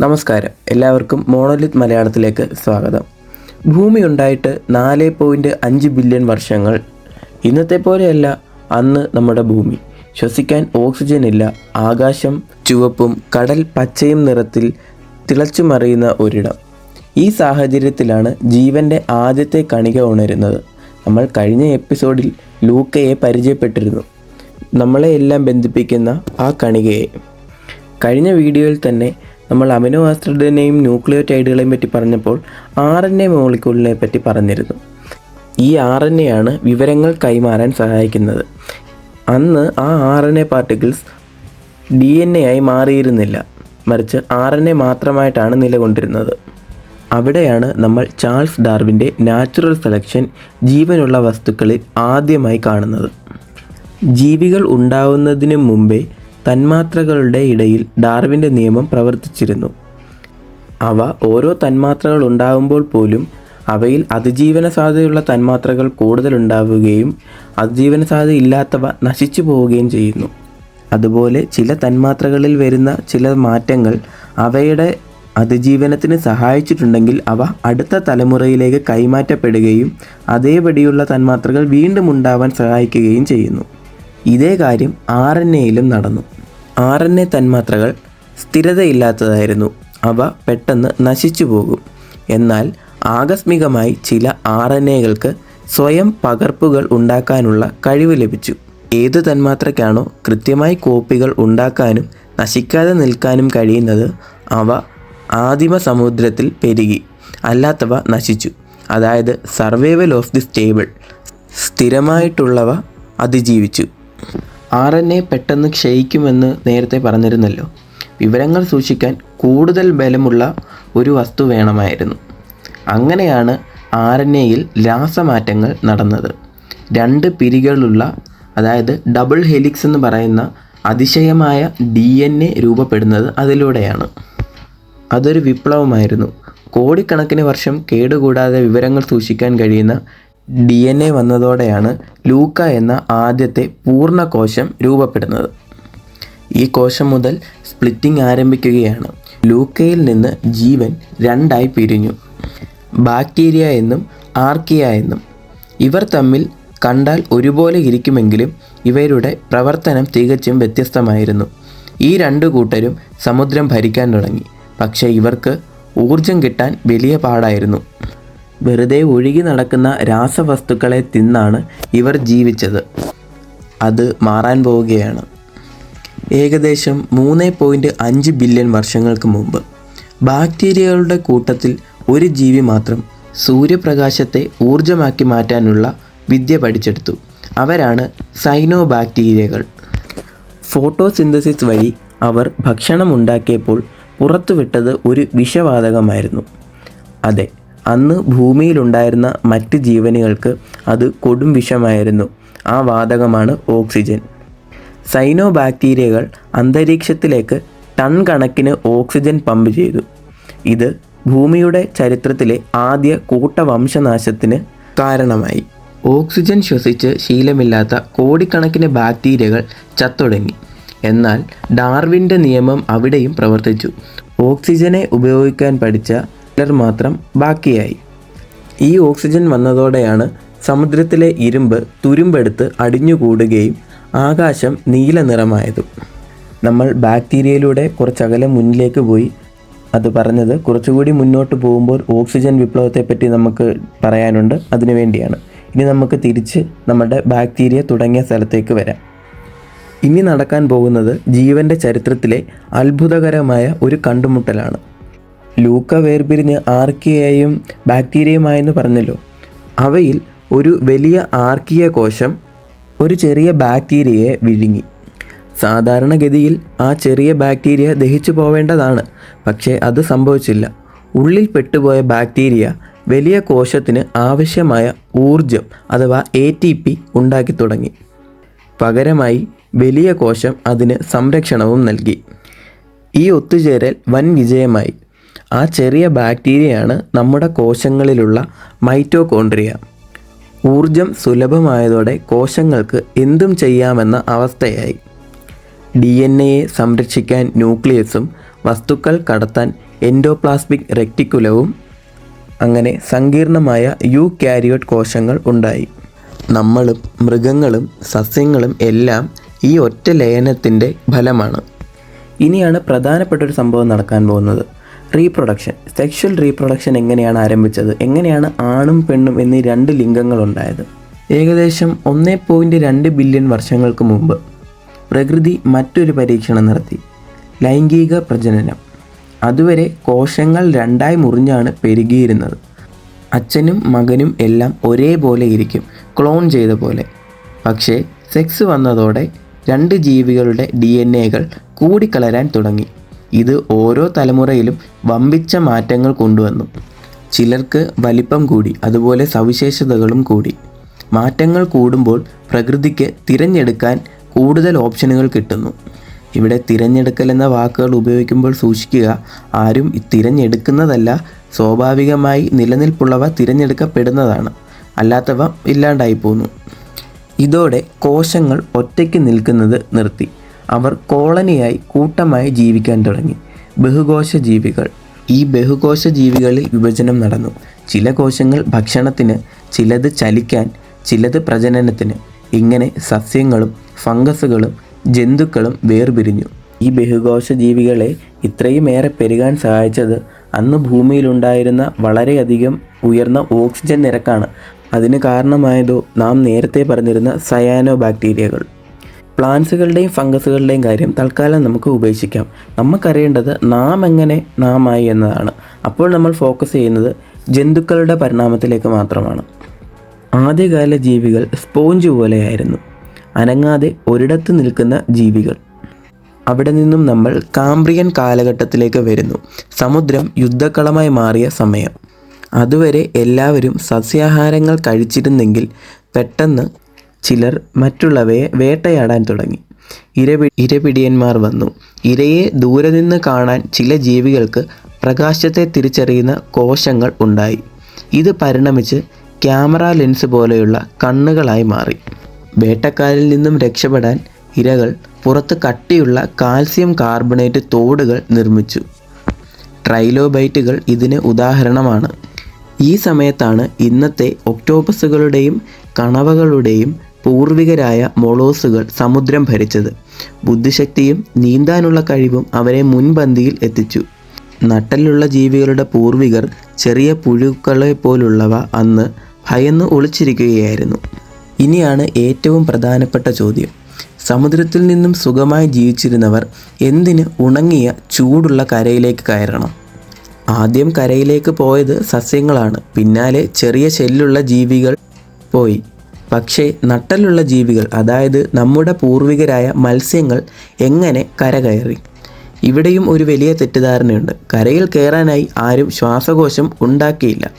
നമസ്കാരം. എല്ലാവർക്കും മോണോലിത് മലയാളത്തിലേക്ക് സ്വാഗതം. ഭൂമി ഉണ്ടായിട്ട് നാല് പോയിന്റ് അഞ്ച് ബില്യൺ വർഷങ്ങൾ. ഇന്നത്തെ പോലെയല്ല അന്ന് നമ്മുടെ ഭൂമി. ശ്വസിക്കാൻ ഓക്സിജൻ ഇല്ല ആകാശം ചുവപ്പും കടൽ പച്ചയും നിറത്തിൽ തിളച്ചു മറിയുന്ന ഒരിടം. ഈ സാഹചര്യത്തിലാണ് ജീവന്റെ ആദ്യത്തെ കണിക ഉണരുന്നത്. നമ്മൾ കഴിഞ്ഞ എപ്പിസോഡിൽ ലൂക്കയെ പരിചയപ്പെട്ടിരുന്നു. നമ്മളെ എല്ലാം ബന്ധിപ്പിക്കുന്ന ആ കണികയെ. കഴിഞ്ഞ വീഡിയോയിൽ തന്നെ നമ്മൾ അമിനോ ആസിഡിനെയും ന്യൂക്ലിയോടൈഡുകളെയും പറ്റി പറഞ്ഞപ്പോൾ ആർ എൻ എ മോളിക്യൂളിനെ പറ്റി പറഞ്ഞിരുന്നു. ഈ ആർ എൻ എ ആണ് വിവരങ്ങൾ കൈമാറാൻ സഹായിക്കുന്നത്. അന്ന് ആ R N A particles D N A ആയി മാറിയിരുന്നില്ല. മറിച്ച് ആർ എൻ എ മാത്രമായിട്ടാണ് നിലകൊണ്ടിരുന്നത്. അവിടെയാണ് നമ്മൾ ചാൾസ് ഡാർവിന്റെ നാച്ചുറൽ സെലക്ഷൻ ജീവനുള്ള വസ്തുക്കളിൽ ആദ്യമായി കാണുന്നത്. ജീവികൾ ഉണ്ടാവുന്നതിന് മുമ്പേ തന്മാത്രകളുടെ ഇടയിൽ ഡാർവിന്റെ നിയമം പ്രവർത്തിച്ചിരുന്നു. അവ ഓരോ തന്മാത്രകൾ ഉണ്ടാകുമ്പോൾ പോലും അവയിൽ അതിജീവന സാധ്യതയുള്ള തന്മാത്രകൾ കൂടുതലുണ്ടാവുകയും അതിജീവന സാധ്യത ഇല്ലാത്തവ നശിച്ചു പോവുകയും ചെയ്യുന്നു. അതുപോലെ ചില തന്മാത്രകളിൽ വരുന്ന ചില മാറ്റങ്ങൾ അവയുടെ അതിജീവനത്തിന് സഹായിച്ചിട്ടുണ്ടെങ്കിൽ അവ അടുത്ത തലമുറയിലേക്ക് കൈമാറ്റപ്പെടുകയും അതേപടിയുള്ള തന്മാത്രകൾ വീണ്ടും ഉണ്ടാവാൻ സഹായിക്കുകയും ചെയ്യുന്നു. ഇതേ കാര്യം ആർ എൻ എയിലും നടന്നു. ആർ എൻ എ തന്മാത്രകൾ സ്ഥിരതയില്ലാത്തതായിരുന്നു. അവ പെട്ടെന്ന് നശിച്ചു പോകും. എന്നാൽ ആകസ്മികമായി ചില ആർ എൻ എകൾക്ക് സ്വയം പകർപ്പുകൾ ഉണ്ടാക്കാനുള്ള കഴിവ് ലഭിച്ചു. ഏത് തന്മാത്രയ്ക്കാണോ കൃത്യമായി കോപ്പികൾ ഉണ്ടാക്കാനും നശിക്കാതെ നിൽക്കാനും കഴിയുന്നത് അവ ആദിമ സമുദ്രത്തിൽ പെരുകി അല്ലാത്തവ നശിച്ചു. അതായത് സർവൈവൽ ഓഫ് ദി സ്റ്റേബിൾ സ്ഥിരമായിട്ടുള്ളവ അതിജീവിച്ചു. ആർ എൻ എ പെട്ടെന്ന് ക്ഷയിക്കുമെന്ന് നേരത്തെ പറഞ്ഞിരുന്നല്ലോ. വിവരങ്ങൾ സൂക്ഷിക്കാൻ കൂടുതൽ ബലമുള്ള ഒരു വസ്തു വേണമായിരുന്നു. അങ്ങനെയാണ് ആർ എൻ എയിൽ രാസമാറ്റങ്ങൾ നടന്നത്. രണ്ട് പിരികളുള്ള അതായത് ഡബിൾ ഹെലിക്സ് എന്ന് പറയുന്ന അതിശയമായ ഡി എൻ എ രൂപപ്പെടുന്നത് അതിലൂടെയാണ്. അതൊരു വിപ്ലവമായിരുന്നു. കോടിക്കണക്കിന് വർഷം കേടുകൂടാതെ വിവരങ്ങൾ സൂക്ഷിക്കാൻ കഴിയുന്ന ഡി എൻ എ വന്നതോടെയാണ് ലൂക്ക എന്ന ആദ്യത്തെ പൂർണ കോശം രൂപപ്പെടുന്നത്. ഈ കോശം മുതൽ സ്പ്ലിറ്റിംഗ് ആരംഭിക്കുകയാണ്. ലൂക്കയിൽ നിന്ന് ജീവൻ രണ്ടായി പിരിഞ്ഞു. ബാക്ടീരിയ എന്നും ആർക്കിയ എന്നും. ഇവർ തമ്മിൽ കണ്ടാൽ ഒരുപോലെ ഇരിക്കുമെങ്കിലും ഇവരുടെ പ്രവർത്തനം തികച്ചും വ്യത്യസ്തമായിരുന്നു. ഈ രണ്ടു കൂട്ടരും സമുദ്രം ഭരിക്കാൻ തുടങ്ങി. പക്ഷേ ഇവർക്ക് ഊർജം കിട്ടാൻ വലിയ പാടായിരുന്നു. വെറുതെ ഒഴുകി നടക്കുന്ന രാസവസ്തുക്കളെ തിന്നാണ് ഇവർ ജീവിച്ചത്. അത് മാറാൻ പോവുകയാണ്. ഏകദേശം മൂന്ന് പോയിന്റ് അഞ്ച് ബില്യൺ വർഷങ്ങൾക്ക് മുമ്പ്. ബാക്ടീരിയകളുടെ കൂട്ടത്തിൽ ഒരു ജീവി മാത്രം സൂര്യപ്രകാശത്തെ ഊർജമാക്കി മാറ്റാനുള്ള വിദ്യ പഠിച്ചെടുത്തു. അവരാണ് സൈനോ ബാക്ടീരിയകൾ ഫോട്ടോസിന്തസിസ് വഴി അവർ ഭക്ഷണം ഉണ്ടാക്കിയപ്പോൾ പുറത്തുവിട്ടത് ഒരു വിഷവാതകമായിരുന്നു. അതെ അന്ന് ഭൂമിയിലുണ്ടായിരുന്ന മറ്റ് ജീവനുകൾക്ക് അത് കൊടും വിഷമായിരുന്നു. ആ വാതകമാണ് ഓക്സിജൻ. സൈനോ ബാക്ടീരിയകൾ അന്തരീക്ഷത്തിലേക്ക് ടൺ കണക്കിന് ഓക്സിജൻ പമ്പ് ചെയ്തു. ഇത് ഭൂമിയുടെ ചരിത്രത്തിലെ ആദ്യ കൂട്ടവംശനാശത്തിന് കാരണമായി. ഓക്സിജൻ ശ്വസിച്ച് ശീലമില്ലാത്ത കോടിക്കണക്കിന് ബാക്ടീരിയകൾ ചത്തൊടുങ്ങി. എന്നാൽ ഡാർവിന്റെ നിയമം അവിടെയും പ്രവർത്തിച്ചു. ഓക്സിജനെ ഉപയോഗിക്കാൻ പഠിച്ച ചിലർ മാത്രം ബാക്കിയായി. ഈ ഓക്സിജൻ വന്നതോടെയാണ് സമുദ്രത്തിലെ ഇരുമ്പ് തുരുമ്പെടുത്ത് അടിഞ്ഞുകൂടുകയും ആകാശം നീല നിറമായതും. നമ്മൾ ബാക്ടീരിയയിലൂടെ കുറച്ചകലെ മുന്നിലേക്ക് പോയി. അത് പറഞ്ഞത് കുറച്ചുകൂടി മുന്നോട്ട് പോകുമ്പോൾ ഓക്സിജൻ വിപ്ലവത്തെപ്പറ്റി നമുക്ക് പറയാനുണ്ട്. അതിനുവേണ്ടിയാണ് ഇനി നമുക്ക് തിരിച്ച് നമ്മുടെ ബാക്ടീരിയ തുടങ്ങിയ സ്ഥലത്തേക്ക് വരാം. ഇനി നടക്കാൻ പോകുന്നത് ജീവന്റെ ചരിത്രത്തിലെ അത്ഭുതകരമായ ഒരു കണ്ടുമുട്ടലാണ്. ലൂക്ക വേർപിരിഞ്ഞ് ആർക്കിയയും ബാക്ടീരിയയുമായെന്ന് പറഞ്ഞല്ലോ. അവയിൽ ഒരു വലിയ ആർക്കിയ കോശം ഒരു ചെറിയ ബാക്ടീരിയയെ വിഴുങ്ങി. സാധാരണഗതിയിൽ ആ ചെറിയ ബാക്ടീരിയ ദഹിച്ചു പോവേണ്ടതാണ്. പക്ഷേ അത് സംഭവിച്ചില്ല. ഉള്ളിൽ പെട്ടുപോയ ബാക്ടീരിയ വലിയ കോശത്തിന് ആവശ്യമായ ഊർജം അഥവാ എ ടി പി ഉണ്ടാക്കി തുടങ്ങി. പകരമായി വലിയ കോശം അതിന് സംരക്ഷണവും നൽകി. ഈ ഒത്തുചേരൽ വൻ വിജയമായി. ആ ചെറിയ ബാക്ടീരിയയാണ് നമ്മുടെ കോശങ്ങളിലുള്ള മൈറ്റോകോൺട്രിയ ഊർജം സുലഭമായതോടെ കോശങ്ങൾക്ക് എന്തും ചെയ്യാമെന്ന അവസ്ഥയായി. ഡി എൻ എയെ സംരക്ഷിക്കാൻ ന്യൂക്ലിയസും വസ്തുക്കൾ കടത്താൻ എൻഡോപ്ലാസ്മിക് റെക്ടിക്കുലവും അങ്ങനെ സങ്കീർണമായ യു കാരിയോട്ട് കോശങ്ങൾ ഉണ്ടായി. നമ്മളും മൃഗങ്ങളും സസ്യങ്ങളും എല്ലാം ഈ ഒറ്റ ലയനത്തിന്റെ ഫലമാണ്. ഇനിയാണ് പ്രധാനപ്പെട്ട ഒരു സംഭവം നടക്കാൻ പോകുന്നത്. റീപ്രൊഡക്ഷൻ സെക്ഷൽ റീപ്രൊഡക്ഷൻ എങ്ങനെയാണ് ആരംഭിച്ചത്? എങ്ങനെയാണ് ആണും പെണ്ണും എന്നീ രണ്ട് ലിംഗങ്ങളുണ്ടായത് ഏകദേശം ഒന്നേ പോയിന്റ് രണ്ട് ബില്യൺ വർഷങ്ങൾക്ക് മുമ്പ് പ്രകൃതി മറ്റൊരു പരീക്ഷണം നടത്തി. ലൈംഗിക പ്രജനനം. അതുവരെ കോശങ്ങൾ രണ്ടായി മുറിഞ്ഞാണ് പെരുകിയിരുന്നത്. അച്ഛനും മകനും എല്ലാം ഒരേപോലെ ഇരിക്കും ക്ലോൺ ചെയ്ത പോലെ. പക്ഷേ സെക്സ് വന്നതോടെ രണ്ട് ജീവികളുടെ ഡി എൻ എകൾ കൂടിക്കലരാൻ തുടങ്ങി. ഇത് ഓരോ തലമുറയിലും വമ്പിച്ച മാറ്റങ്ങൾ കൊണ്ടുവന്നു. ചിലർക്ക് വലിപ്പം കൂടി അതുപോലെ സവിശേഷതകളും കൂടി. മാറ്റങ്ങൾ കൂടുമ്പോൾ പ്രകൃതിക്ക് തിരഞ്ഞെടുക്കാൻ കൂടുതൽ ഓപ്ഷനുകൾ കിട്ടുന്നു. ഇവിടെ തിരഞ്ഞെടുക്കൽ എന്ന വാക്കുകൾ ഉപയോഗിക്കുമ്പോൾ സൂക്ഷിക്കുക ആരും തിരഞ്ഞെടുക്കുന്നതല്ല സ്വാഭാവികമായി നിലനിൽപ്പുള്ളവ തിരഞ്ഞെടുക്കപ്പെടുന്നതാണ്. അല്ലാത്തവ ഇല്ലാണ്ടായി പോന്നു ഇതോടെ കോശങ്ങൾ ഒറ്റയ്ക്ക് നിൽക്കുന്നത് നിർത്തി. അവർ കോളനിയായി കൂട്ടമായി ജീവിക്കാൻ തുടങ്ങി. ബഹുകോശ ജീവികൾ. ഈ ബഹുകോശ ജീവികളിൽ വിഭജനം നടന്നു. ചില കോശങ്ങൾ ഭക്ഷണത്തിന് ചിലത് ചലിക്കാൻ ചിലത് പ്രജനനത്തിന് ഇങ്ങനെ സസ്യങ്ങളും ഫംഗസുകളും ജന്തുക്കളും വേർപിരിഞ്ഞു. ഈ ബഹുകോശ ജീവികളെ ഇത്രയുമേറെ പെരുകാൻ സഹായിച്ചത് അന്ന് ഭൂമിയിലുണ്ടായിരുന്ന വളരെയധികം ഉയർന്ന ഓക്സിജൻ നിരക്കാണ്. അതിന് കാരണമായതോ നാം നേരത്തെ പറഞ്ഞിരുന്ന സയാനോ ബാക്ടീരിയകൾ പ്ലാന്റ്സുകളുടെയും ഫംഗസുകളുടെയും കാര്യം തൽക്കാലം നമുക്ക് ഉപേക്ഷിക്കാം. നമുക്കറിയേണ്ടത് നാം എങ്ങനെ നാമായി എന്നതാണ്. അപ്പോൾ നമ്മൾ ഫോക്കസ് ചെയ്യുന്നത് ജന്തുക്കളുടെ പരിണാമത്തിലേക്ക് മാത്രമാണ്. ആദ്യകാല ജീവികൾ സ്പോഞ്ച് പോലെയായിരുന്നു. അനങ്ങാതെ ഒരിടത്ത് നിൽക്കുന്ന ജീവികൾ. അവിടെ നിന്നും നമ്മൾ കാംബ്രിയൻ കാലഘട്ടത്തിലേക്ക് വരുന്നു. സമുദ്രം യുദ്ധക്കളമായി മാറിയ സമയം. അതുവരെ എല്ലാവരും സസ്യാഹാരങ്ങൾ കഴിച്ചിരുന്നെങ്കിൽ പെട്ടെന്ന് ചിലർ മറ്റുള്ളവയെ വേട്ടയാടാൻ തുടങ്ങി. ഇരപി ഇരപിടിയന്മാർ വന്നു. ഇരയെ ദൂരെ നിന്ന് കാണാൻ ചില ജീവികൾക്ക് പ്രകാശത്തെ തിരിച്ചറിയുന്ന കോശങ്ങൾ ഉണ്ടായി. ഇത് പരിണമിച്ച് ക്യാമറ ലെൻസ് പോലെയുള്ള കണ്ണുകളായി മാറി. വേട്ടക്കാരിൽ നിന്നും രക്ഷപ്പെടാൻ ഇരകൾ പുറത്ത് കട്ടിയുള്ള കാൽസ്യം കാർബണേറ്റ് തോടുകൾ നിർമ്മിച്ചു. ട്രൈലോബൈറ്റുകൾ ഇതിന് ഉദാഹരണമാണ്. ഈ സമയത്താണ് ഇന്നത്തെ ഒക്ടോപ്പസുകളുടെയും കണവകളുടെയും പൂർവികരായ മൊളോസുകൾ സമുദ്രം ഭരിച്ചത്. ബുദ്ധിശക്തിയും നീന്താനുള്ള കഴിവും അവരെ മുൻപന്തിയിൽ എത്തിച്ചു. നട്ടലുള്ള ജീവികളുടെ പൂർവികർ ചെറിയ പുഴുക്കളെ പോലുള്ളവ അന്ന് ഭയന്ന് ഒളിച്ചിരിക്കുകയായിരുന്നു. ഇനിയാണ് ഏറ്റവും പ്രധാനപ്പെട്ട ചോദ്യം. സമുദ്രത്തിൽ നിന്നും സുഖമായി ജീവിച്ചിരുന്നവർ എന്തിന് ഉണങ്ങിയ ചൂടുള്ള കരയിലേക്ക് കയറണം? ആദ്യം കരയിലേക്ക് പോയത് സസ്യങ്ങളാണ്. പിന്നാലെ ചെറിയ ശെല്ലുള്ള ജീവികൾ പോയി. പക്ഷേ നട്ടലുള്ള ജീവികൾ അതായത് നമ്മുടെ പൂർവികരായ മത്സ്യങ്ങൾ എങ്ങനെ കര കയറി ഇവിടെയും ഒരു വലിയ തെറ്റിദ്ധാരണയുണ്ട്. കരയിൽ കയറാനായി ആരും ശ്വാസകോശം ഉണ്ടാക്കിയില്ല.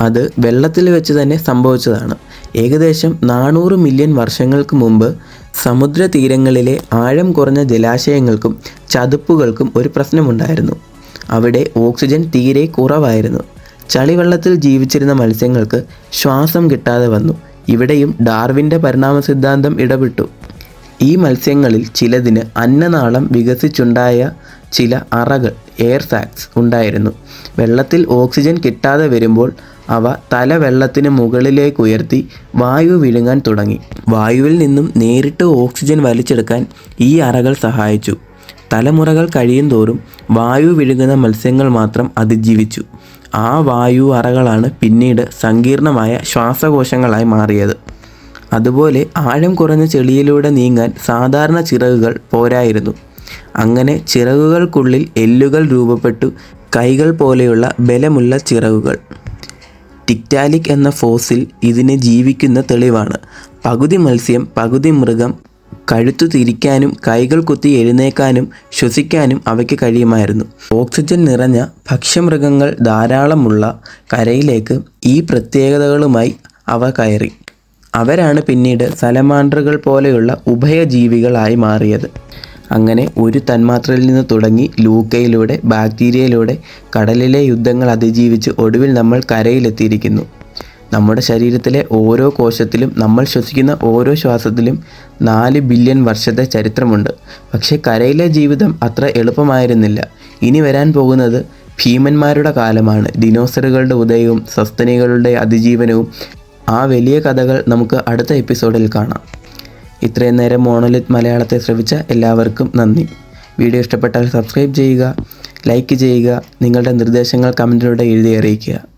അത് വെള്ളത്തിൽ വെച്ച് തന്നെ സംഭവിച്ചതാണ്. ഏകദേശം നാനൂറ് മില്യൺ വർഷങ്ങൾക്ക് മുമ്പ് സമുദ്രതീരങ്ങളിലെ ആഴം കുറഞ്ഞ ജലാശയങ്ങൾക്കും ചതുപ്പുകൾക്കും ഒരു പ്രശ്നമുണ്ടായിരുന്നു. അവിടെ ഓക്സിജൻ തീരെ കുറവായിരുന്നു. ചളിവെള്ളത്തിൽ ജീവിച്ചിരുന്ന മത്സ്യങ്ങൾക്ക് ശ്വാസം കിട്ടാതെ വന്നു. ഇവിടെയും ഡാർവിന്റെ പരിണാമ സിദ്ധാന്തം ഇടപെട്ടു. ഈ മത്സ്യങ്ങളിൽ ചിലതിന് അന്നനാളം വികസിച്ചുണ്ടായ ചില അറകൾ എയർ സാക്സ് ഉണ്ടായിരുന്നു. വെള്ളത്തിൽ ഓക്സിജൻ കിട്ടാതെ വരുമ്പോൾ അവ തല വെള്ളത്തിന് മുകളിലേക്ക് ഉയർത്തി വായു വിഴുങ്ങാൻ തുടങ്ങി. വായുവിൽ നിന്നും നേരിട്ട് ഓക്സിജൻ വലിച്ചെടുക്കാൻ ഈ അറകൾ സഹായിച്ചു. തലമുറകൾ കഴിയും തോറും വായു വിഴുങ്ങുന്ന മത്സ്യങ്ങൾ മാത്രം അതിജീവിച്ചു. ആ വായു അറകളാണ് പിന്നീട് സങ്കീർണമായ ശ്വാസകോശങ്ങളായി മാറിയത്. അതുപോലെ ആഴം കുറഞ്ഞ ചെളിയിലൂടെ നീങ്ങാൻ സാധാരണ ചിറകുകൾ പോരായിരുന്നു. അങ്ങനെ ചിറകുകൾക്കുള്ളിൽ എല്ലുകൾ രൂപപ്പെട്ടു കൈകൾ പോലെയുള്ള ബലമുള്ള ചിറകുകൾ. ടിക്റ്റാലിക് എന്ന ഫോസിൽ ഇതിനെ ജീവിക്കുന്ന തെളിവാണ്. പകുതി മത്സ്യം പകുതി മൃഗം കഴുത്തു തിരിക്കാനും കൈകൾ കുത്തി എഴുന്നേക്കാനും ശ്വസിക്കാനും അവയ്ക്ക് കഴിയുമായിരുന്നു. ഓക്സിജൻ നിറഞ്ഞ ഭക്ഷ്യമൃഗങ്ങൾ ധാരാളമുള്ള കരയിലേക്ക് ഈ പ്രത്യേകതകളുമായി അവ കയറി. അവരാണ് പിന്നീട് സലമാൻഡറുകൾ പോലെയുള്ള ഉഭയജീവികളായി മാറിയത്. അങ്ങനെ ഒരു തന്മാത്രയിൽ നിന്ന് തുടങ്ങി ലൂക്കയിലൂടെ ബാക്ടീരിയയിലൂടെ കടലിലെ യുദ്ധങ്ങൾ അതിജീവിച്ച് ഒടുവിൽ നമ്മൾ കരയിലെത്തിയിരിക്കുന്നു. നമ്മുടെ ശരീരത്തിലെ ഓരോ കോശത്തിലും നമ്മൾ ശ്വസിക്കുന്ന ഓരോ ശ്വാസത്തിലും നാല് ബില്യൺ വർഷത്തെ ചരിത്രമുണ്ട്. പക്ഷേ കരയിലെ ജീവിതം അത്ര എളുപ്പമായിരുന്നില്ല. ഇനി വരാൻ പോകുന്നത് ഭീമന്മാരുടെ കാലമാണ്. ഡിനോസറുകളുടെ ഉദയവും സസ്തനികളുടെ അതിജീവനവും. ആ വലിയ കഥകൾ നമുക്ക് അടുത്ത എപ്പിസോഡിൽ കാണാം. ഇത്രയും നേരം മോണലിത് മലയാളത്തെ ശ്രവിച്ച എല്ലാവർക്കും നന്ദി. വീഡിയോ ഇഷ്ടപ്പെട്ടാൽ സബ്സ്ക്രൈബ് ചെയ്യുക ലൈക്ക് ചെയ്യുക നിങ്ങളുടെ നിർദ്ദേശങ്ങൾ കമന്റിലൂടെ എഴുതി അറിയിക്കുക.